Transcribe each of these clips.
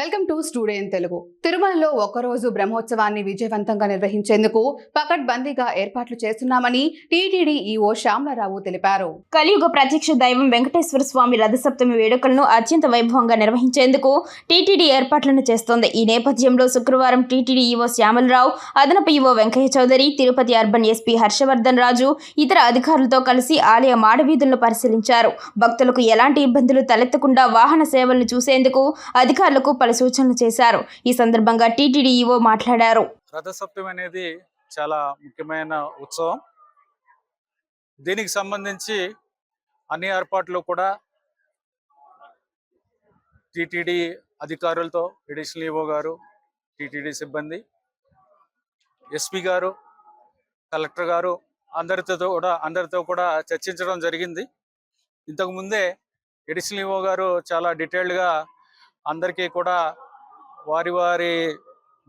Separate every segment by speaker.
Speaker 1: Welcome to studio in Telugu. తిరుమలలో ఒకరోజు బ్రహ్మోత్సవాన్ని విజయవంతంగా నిర్వహించేందుకు పకడ్బందీగా ఏర్పాట్లు చేస్తున్నామని టీటీడీ ఈఓ శ్యామలరావు తెలిపారు.
Speaker 2: కలియుగ ప్రత్యక్ష దైవం వెంకటేశ్వర స్వామి రథసప్తమి వేడుకలను అత్యంత వైభవంగా నిర్వహించేందుకు టీటీడీ ఏర్పాట్లను చేస్తోంది. ఈ నేపథ్యంలో శుక్రవారం టీటీడీ ఈఓ శ్యామలరావు అదనపు EO Venkaiah Chowdary Tirupati urban SP Harshavardhan Raju ఇతర అధికారులతో కలిసి ఆలయ మాడవీధులను పరిశీలించారు. భక్తులకు ఎలాంటి ఇబ్బందులు తలెత్తకుండా వాహన సేవలను చూసేందుకు అధికారులకు పలు సూచనలు చేశారు. ఈ సందర్భంగా టిటిడిఈఓ మాట్లాడారు.
Speaker 3: రథసప్తమి అనేది చాలా ముఖ్యమైన ఉత్సవం. దీనికి సంబంధించి అన్ని ఏర్పాట్లు కూడా టిటిడి అధికారులతో ఎడిషనల్ ఈఓ గారు టిటిడి సిబ్బంది ఎస్పీ గారు కలెక్టర్ గారు అందరితో కూడా అందరితో కూడా చర్చించడం జరిగింది. ఇంతకుముందే ఎడిషనల్ ఈవో గారు చాలా డీటెయిల్డ్గా అందరికీ కూడా వారి వారి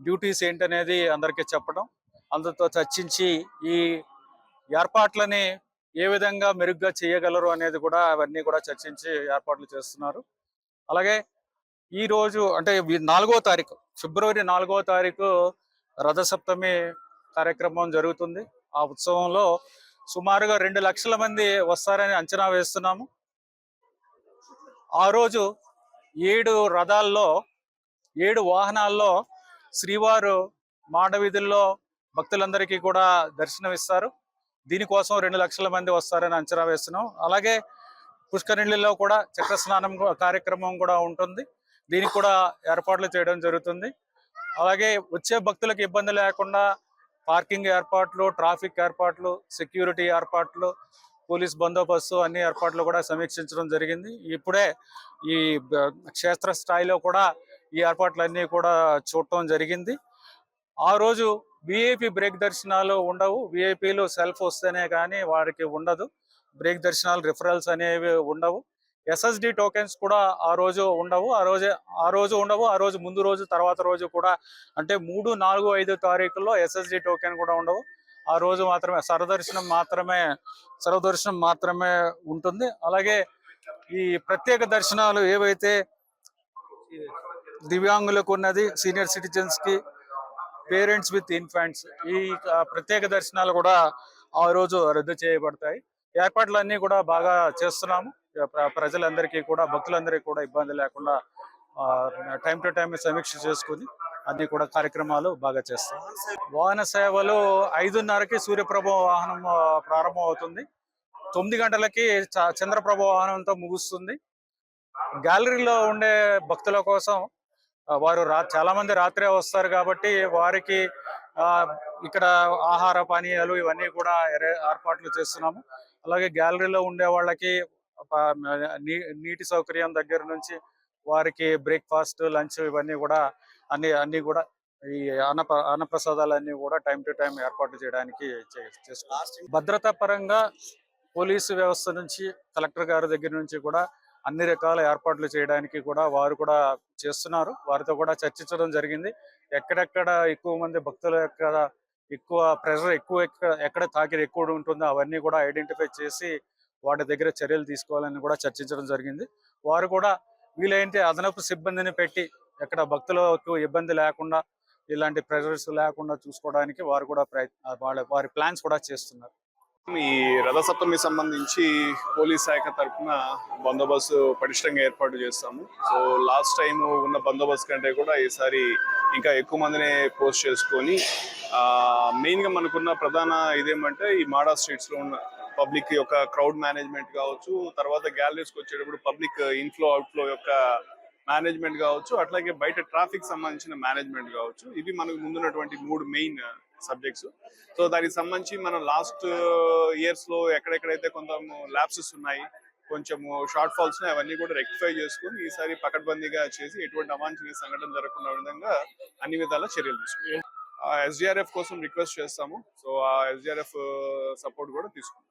Speaker 3: డ్యూటీస్ ఏంటనేది అందరికీ చెప్పడం. అందరితో చర్చించి ఈ ఏర్పాట్లని ఏ విధంగా మెరుగ్గా చేయగలరు అనేది కూడా అవన్నీ కూడా చర్చించి ఏర్పాట్లు చేస్తున్నారు. అలాగే ఈ రోజు అంటే నాలుగో తారీఖు ఫిబ్రవరి నాలుగో తారీఖు రథసప్తమి కార్యక్రమం జరుగుతుంది. ఆ ఉత్సవంలో సుమారుగా రెండు లక్షల మంది వస్తారని అంచనా వేస్తున్నాము. ఆ రోజు ఏడు రథాల్లో ఏడు వాహనాల్లో శ్రీవారు మాడవీధుల్లో భక్తులందరికీ కూడా దర్శనం ఇస్తారు దీనికోసం రెండు లక్షల మంది వస్తారని అంచనా వేస్తున్నాం. అలాగే పుష్కరిణిలో కూడా చక్ర స్నానం కార్యక్రమం కూడా ఉంటుంది. దీనికి కూడా ఏర్పాట్లు చేయడం జరుగుతుంది. అలాగే వచ్చే భక్తులకు ఇబ్బంది లేకుండా పార్కింగ్ ఏర్పాట్లు ట్రాఫిక్ ఏర్పాట్లు సెక్యూరిటీ ఏర్పాట్లు పోలీస్ బందోబస్తు అన్ని ఏర్పాట్లు కూడా సమీక్షించడం జరిగింది. ఇప్పుడే ఈ క్షేత్ర స్థాయిలో కూడా ఈ ఏర్పాట్లన్నీ కూడా చూడటం జరిగింది. ఆ రోజు విఐపి బ్రేక్ దర్శనాలు ఉండవు. విఐపీలు సెల్ఫ్ వస్తేనే కానీ వారికి ఉండదు. బ్రేక్ దర్శనాలు రిఫరల్స్ అనేవి ఉండవు. ఎస్ఎస్డి టోకెన్స్ కూడా ఆ రోజు ఉండవు. ఆ రోజే ఆ రోజు ఉండవు. ఆ రోజు ముందు రోజు తర్వాత రోజు కూడా అంటే మూడు నాలుగు ఐదు తారీఖుల్లో ఎస్ఎస్డి టోకెన్ కూడా ఉండవు. ఆ రోజు మాత్రమే సర్వదర్శనం మాత్రమే సర్వదర్శనం మాత్రమే ఉంటుంది. అలాగే ఈ ప్రత్యేక దర్శనాలు ఏవైతే దివ్యాంగులకు ఉన్నది సీనియర్ సిటిజన్స్కి పేరెంట్స్ విత్ ఇన్ఫాంట్స్ ఈ ప్రత్యేక దర్శనాలు కూడా ఆ రోజు రద్దు చేయబడతాయి. ఏర్పాట్లన్నీ కూడా బాగా చేస్తున్నాము. ప్రజలందరికీ కూడా భక్తులందరికీ కూడా ఇబ్బంది లేకుండా టైం టు టైం సమీక్ష చేసుకుని అన్ని కూడా కార్యక్రమాలు బాగా చేస్తాం వాహన సేవలు ఐదున్నరకి సూర్యప్రభ వాహనం ప్రారంభం అవుతుంది. తొమ్మిది గంటలకి చ- చంద్రప్రభ వాహనంతో ముగుస్తుంది. గ్యాలరీలో ఉండే భక్తుల కోసం వారు రా చాలా మంది రాత్రే వస్తారు కాబట్టి వారికి ఆ, ఇక్కడ ఆహార పానీయాలు ఇవన్నీ కూడా ఏర్పాట్లు చేస్తున్నాము. అలాగే గ్యాలరీలో ఉండే వాళ్ళకి నీటి సౌకర్యం దగ్గర నుంచి వారికి బ్రేక్ఫాస్ట్ లంచ్ ఇవన్నీ కూడా అన్ని అన్ని కూడా ఈ అన్న అన్నప్రసాదాలన్నీ కూడా టైం టు టైం ఏర్పాటు చేయడానికి చే- భద్రతా పరంగా పోలీసు వ్యవస్థ నుంచి కలెక్టర్ గారి దగ్గర నుంచి కూడా అన్ని రకాల ఏర్పాట్లు చేయడానికి కూడా వారు కూడా చేస్తున్నారు. వారితో కూడా చర్చించడం జరిగింది. ఎక్కడెక్కడ ఎక్కువ మంది భక్తుల యొక్క ఎక్కువ ప్రెషర్ ఎక్కువ ఎక్కడ తాకిడి ఎక్కువ ఉంటుందో అవన్నీ కూడా ఐడెంటిఫై చేసి వాటి దగ్గర చర్యలు తీసుకోవాలని కూడా చర్చించడం జరిగింది. వారు కూడా వీలైతే అదనపు సిబ్బందిని పెట్టి ఎక్కడ భక్తులకు ఇబ్బంది లేకుండా ఇలాంటి ప్రెషర్స్ లేకుండా చూసుకోవడానికి వారు కూడా ప్రయత్న వాళ్ళ వారి ప్లాన్స్ కూడా చేస్తున్నారు.
Speaker 4: ఈ రథసప్తమి సంబంధించి పోలీస్ శాఖ తరఫున బందోబస్తు పటిష్టంగా ఏర్పాటు చేస్తాము. సో లాస్ట్ టైం ఉన్న బందోబస్తు కంటే కూడా ఈసారి ఇంకా ఎక్కువ మందినే పోస్ట్ చేసుకొని మెయిన్గా మనకున్న ప్రధాన ఇదేమంటే ఈ మాడా స్ట్రీట్స్లో ఉన్న పబ్లిక్ యొక్క క్రౌడ్ మేనేజ్మెంట్ కావచ్చు తర్వాత గ్యాలరీస్కి వచ్చేటప్పుడు పబ్లిక్ ఇన్ఫ్లో అవుట్ఫ్లో యొక్క మేనేజ్మెంట్ కావచ్చు అట్లాగే బయట ట్రాఫిక్ సంబంధించిన మేనేజ్మెంట్ కావచ్చు. ఇవి మనకు ముందున్నటువంటి మూడు మెయిన్ సబ్జెక్ట్స్. సో దానికి సంబంధించి మనం లాస్ట్ ఇయర్స్లో ఎక్కడెక్కడైతే కొంత ల్యాబ్సెస్ ఉన్నాయి కొంచెము షార్ట్ ఫాల్స్ అవన్నీ కూడా రెక్టిఫై చేసుకుని ఈసారి పకడ్బందీగా చేసి ఎటువంటి అవాంఛనీయ సంఘటన జరగకుండా విధంగా అన్ని విధాల చర్యలు తీసుకుంటాం. ఎస్డిఆర్ఎఫ్ కోసం రిక్వెస్ట్ చేస్తాము. సో ఆ ఎస్డిఆర్ఎఫ్ సపోర్ట్ కూడా తీసుకుంటాం.